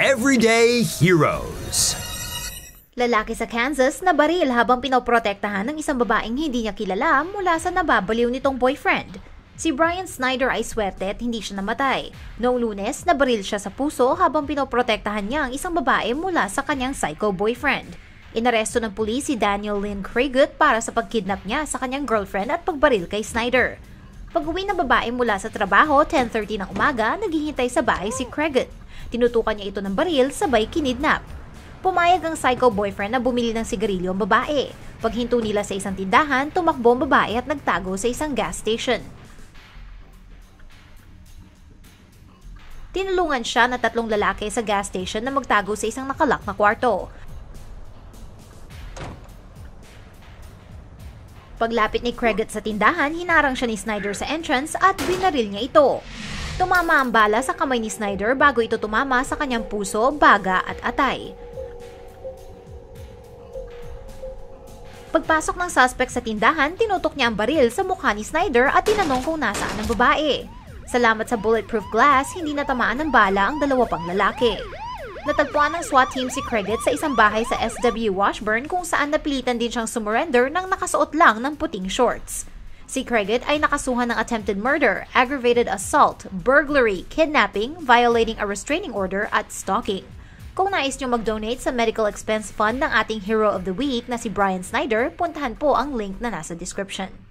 Everyday Heroes. Lalaki sa Kansas na baril habang pinoprotektahan ng isang babaeng hindi niya kilala mula sa nababaliw nitong boyfriend. Si Brian Snyder ay swerte at hindi siya namatay. Noong lunes, nabaril siya sa puso habang pinoprotektahan niya ang isang babae mula sa kanyang psycho boyfriend. Inaresto ng pulis si Daniel Lynn Craigut para sa pagkidnap niya sa kanyang girlfriend at pagbaril kay Snyder. Pag-uwi ng babae mula sa trabaho, 10.30 ng umaga, naghihintay sa bahay si Craigut. Tinutukan niya ito ng baril sabay kinidnap. Pumayag ang psycho boyfriend na bumili ng sigarilyo ang babae. Paghinto nila sa isang tindahan, tumakbo ang babae at nagtago sa isang gas station. Tinulungan siya na tatlong lalaki sa gas station na magtago sa isang nakalak na kwarto. Paglapit ni Craig sa tindahan, hinarang siya ni Snyder sa entrance at binaril niya ito. Tumama ang bala sa kamay ni Snyder bago ito tumama sa kanyang puso, baga at atay. Pagpasok ng suspect sa tindahan, tinutok niya ang baril sa mukha ni Snyder at tinanong kung nasaan ang babae. Salamat sa bulletproof glass, hindi natamaan ng bala ang dalawa pang lalaki. Natagpuan ng SWAT team si Credit sa isang bahay sa SW Washburn kung saan napilitan din siyang sumurrender nang nakasuot lang ng puting shorts. Si Credit ay nakasuhan ng attempted murder, aggravated assault, burglary, kidnapping, violating a restraining order at stalking. Kung nais nyo mag-donate sa medical expense fund ng ating Hero of the Week na si Brian Snyder, puntahan po ang link na nasa description.